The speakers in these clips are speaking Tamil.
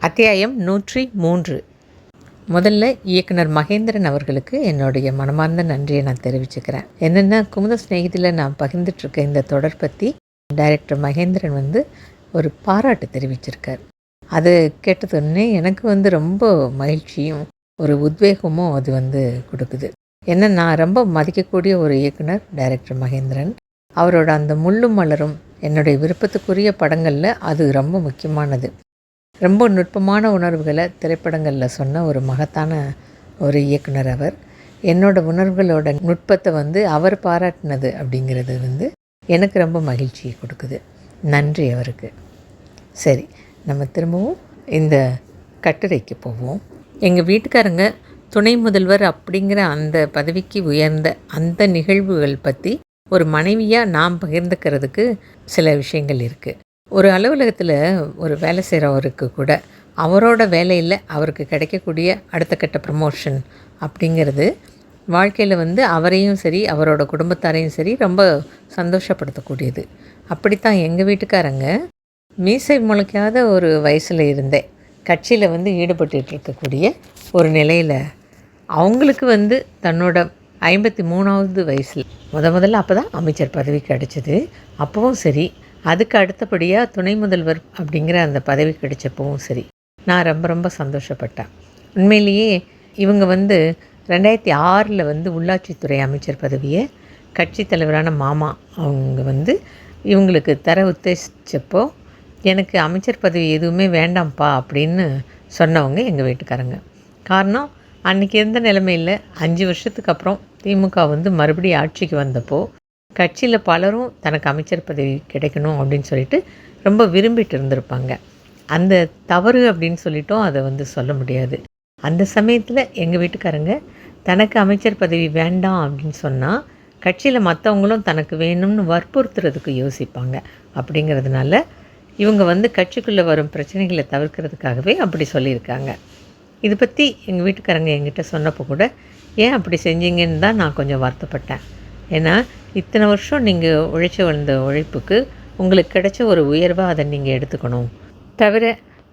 அத்தியாயம் நூற்றி மூன்று. முதல்ல இயக்குனர் மகேந்திரன் அவர்களுக்கு என்னுடைய மனமார்ந்த நன்றியை நான் தெரிவிச்சுக்கிறேன். என்னென்னா குமுத ஸ்நேகிதியில் நான் பகிர்ந்துட்டுருக்க இந்த தொடர் பற்றி டைரக்டர் மகேந்திரன் வந்து ஒரு பாராட்டு தெரிவிச்சிருக்கார். அது கேட்டதுன்னே எனக்கு வந்து ரொம்ப மகிழ்ச்சியும் ஒரு உத்வேகமும் அது வந்து கொடுக்குது. ஏன்னா நான் ரொம்ப மதிக்கக்கூடிய ஒரு இயக்குனர் டைரக்டர் மகேந்திரன். அவரோட அந்த முள்ளும் மலரும் என்னுடைய விருப்பத்துக்குரிய படங்களில் அது ரொம்ப முக்கியமானது. ரொம்ப நுட்பமான உணர்வுகளை திரைப்படங்களில் சொன்ன ஒரு மகத்தான ஒரு இயக்குனர் அவர். என்னோடய உணர்வுகளோட நுட்பத்தை வந்து அவர் பாராட்டினது அப்படிங்கிறது வந்து எனக்கு ரொம்ப மகிழ்ச்சியை கொடுக்குது. நன்றி அவருக்கு. சரி நம்ம திரும்பவும் இந்த கட்டுரைக்கு போவோம். எங்கள் வீட்டுக்காரங்க துணை முதல்வர் அப்படிங்கிற அந்த பதவிக்கு உயர்ந்த அந்த நிகழ்வுகள் பற்றி ஒரு மனைவியாக நாம் பகிர்ந்துக்கிறதுக்கு சில விஷயங்கள் இருக்குது ஒரு அலுவலகத்தில் ஒரு வேலை செய்கிறவருக்கு கூட அவரோட வேலையில் அவருக்கு கிடைக்கக்கூடிய அடுத்த கட்ட ப்ரமோஷன் அப்படிங்கிறது வாழ்க்கையில் வந்து அவரையும் சரி அவரோட குடும்பத்தாரையும் சரி ரொம்ப சந்தோஷப்படுத்தக்கூடியது. அப்படித்தான் எங்கள் வீட்டுக்காரங்க மீசை முளைக்காத ஒரு வயசில் இருந்தேன் கட்சியில் வந்து ஈடுபட்டு இருக்கக்கூடிய ஒரு நிலையில் அவங்களுக்கு வந்து தன்னோட ஐம்பத்தி மூணாவது வயசில் முத முதல்ல அப்போ தான் அமைச்சர் பதவி கிடச்சிது அப்போவும் சரி அதுக்கு அடுத்தபடியாக துணை முதல்வர் அப்படிங்கிற அந்த பதவி கிடைச்சப்பவும் சரி. நான் ரொம்ப ரொம்ப சந்தோஷப்பட்டேன். உண்மையிலேயே இவங்க வந்து ரெண்டாயிரத்தி ஆறில் வந்து உள்ளாட்சித்துறை அமைச்சர் பதவியை கட்சி தலைவரான மாமா அவங்க வந்து இவங்களுக்கு தர உத்தேசித்தப்போ எனக்கு அமைச்சர் பதவி எதுவுமே வேண்டாம்ப்பா அப்படின்னு சொன்னவங்க எங்கள் வீட்டுக்காரங்க. காரணம் அன்றைக்கி இருந்த நிலைமையில்? அஞ்சு வருஷத்துக்கு அப்புறம் திமுக வந்து மறுபடியும் ஆட்சிக்கு வந்தப்போ கட்சியில் பலரும் தனக்கு அமைச்சர் பதவி கிடைக்கணும் அப்படின்னு சொல்லிட்டு ரொம்ப விரும்பிட்டு இருந்திருப்பாங்க. அந்த தவறு அப்படின்னு சொல்லிட்டோம் அதை வந்து சொல்ல முடியாது. அந்த சமயத்தில் எங்கள் வீட்டுக்காரங்க தனக்கு அமைச்சர் பதவி வேண்டாம் அப்படின்னு சொன்னால் கட்சியில் மற்றவங்களும் தனக்கு வேணும்னு வற்புறுத்துறதுக்கு யோசிப்பாங்க. அப்படிங்கிறதுனால இவங்க வந்து கட்சிக்குள்ளே வரும் பிரச்சனைகளை தவிர்க்கிறதுக்காகவே அப்படி சொல்லியிருக்காங்க. இது பற்றி எங்கள் வீட்டுக்காரங்க எங்கிட்ட சொன்னப்போ கூட ஏன் அப்படி செஞ்சீங்கன்னு தான் நான் கொஞ்சம் வருத்தப்பட்டேன். ஏன்னா இத்தனை வருஷம் நீங்கள் உழைச்சி வந்த உழைப்புக்கு உங்களுக்கு கிடைச்ச ஒரு உயர்வாக அதை நீங்கள் எடுத்துக்கணும். தவிர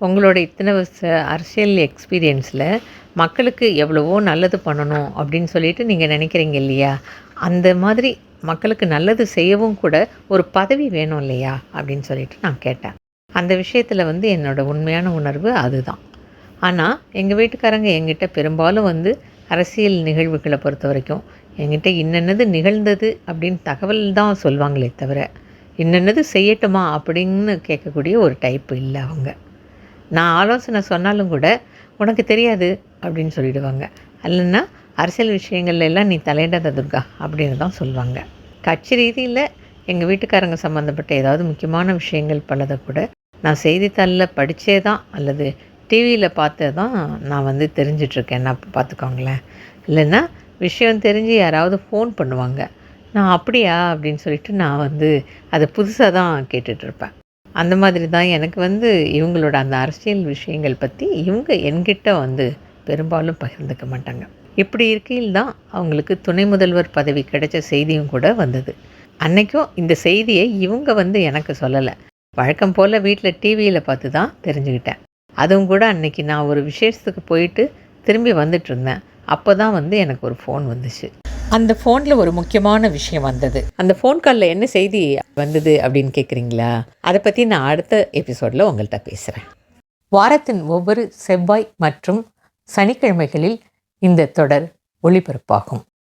உங்களோட இத்தனை வருஷ அரசியல் எக்ஸ்பீரியன்ஸில் மக்களுக்கு எவ்வளவோ நல்லது பண்ணணும் அப்படின்னு சொல்லிட்டு நீங்கள் நினைக்கிறீங்க இல்லையா? அந்த மாதிரி மக்களுக்கு நல்லது செய்யவும் கூட ஒரு பதவி வேணும் இல்லையா? அப்படின்னு சொல்லிட்டு நான் கேட்டேன். அந்த விஷயத்தில் வந்து என்னோடய உண்மையான உணர்வு அதுதான். ஆனால் எங்கள் வீட்டுக்காரங்க எங்கிட்ட பெரும்பாலும் வந்து அரசியல் நிகழ்வுகளை பொறுத்த வரைக்கும் என்கிட்ட இன்னென்னது நிகழ்ந்தது அப்படின்னு தகவல் தான் சொல்லுவாங்களே தவிர இன்னென்னது செய்யட்டுமா அப்படின்னு கேட்கக்கூடிய ஒரு டைப்பு இல்லை அவங்க. நான் ஆலோசனை சொன்னாலும் கூட உனக்கு தெரியாது அப்படின்னு சொல்லிடுவாங்க. இல்லைன்னா அரசியல் விஷயங்கள்ல எல்லாம் நீ தலையிடாத துர்கா அப்படின்னு தான் சொல்லுவாங்க கட்சி ரீதியில் எங்கள் வீட்டுக்காரங்க சம்மந்தப்பட்ட ஏதாவது முக்கியமான விஷயங்கள் பலதை கூட நான் செய்தித்தாளில் படித்தே தான் அல்லது டிவியில் பார்த்து தான் நான் வந்து தெரிஞ்சிட்ருக்கேன். நான் பார்த்துக்கோங்களேன். இல்லைன்னா விஷயம் தெரிஞ்சு யாராவது ஃபோன் பண்ணுவாங்க. நான் அப்படியா? அப்படின்னு சொல்லிட்டு நான் வந்து அதை புதுசாக தான் கேட்டுட்ருப்பேன் அந்த மாதிரி தான் எனக்கு வந்து இவங்களோட அந்த அரசியல் விஷயங்கள் பற்றி இவங்க என்கிட்ட வந்து பெரும்பாலும் பகிர்ந்துக்க மாட்டாங்க. இப்படி இருக்கையில் தான் அவங்களுக்கு துணை முதல்வர் பதவி கிடைச்ச செய்தியும் கூட வந்தது. அன்றைக்கும் இந்த செய்தியை இவங்க வந்து எனக்கு சொல்லலை. வழக்கம் போல் வீட்டில் டிவியில் பார்த்து தான் தெரிஞ்சுக்கிட்டேன். அதுவும் கூட அன்னைக்கு நான் ஒரு விசேஷத்துக்கு போயிட்டு திரும்பி வந்துட்டு இருந்தேன். அப்போ தான் வந்து எனக்கு ஒரு ஃபோன் வந்துச்சு. அந்த ஃபோனில் ஒரு முக்கியமான விஷயம் வந்தது. அந்த ஃபோன் காலில் என்ன செய்தி வந்தது அப்படின்னு கேட்குறீங்களா அதை பற்றி நான் அடுத்த எபிசோடில் உங்கள்கிட்ட பேசுகிறேன் வாரத்தின் ஒவ்வொரு செவ்வாய் மற்றும் சனிக்கிழமைகளில் இந்த தொடர் ஒளிபரப்பாகும்.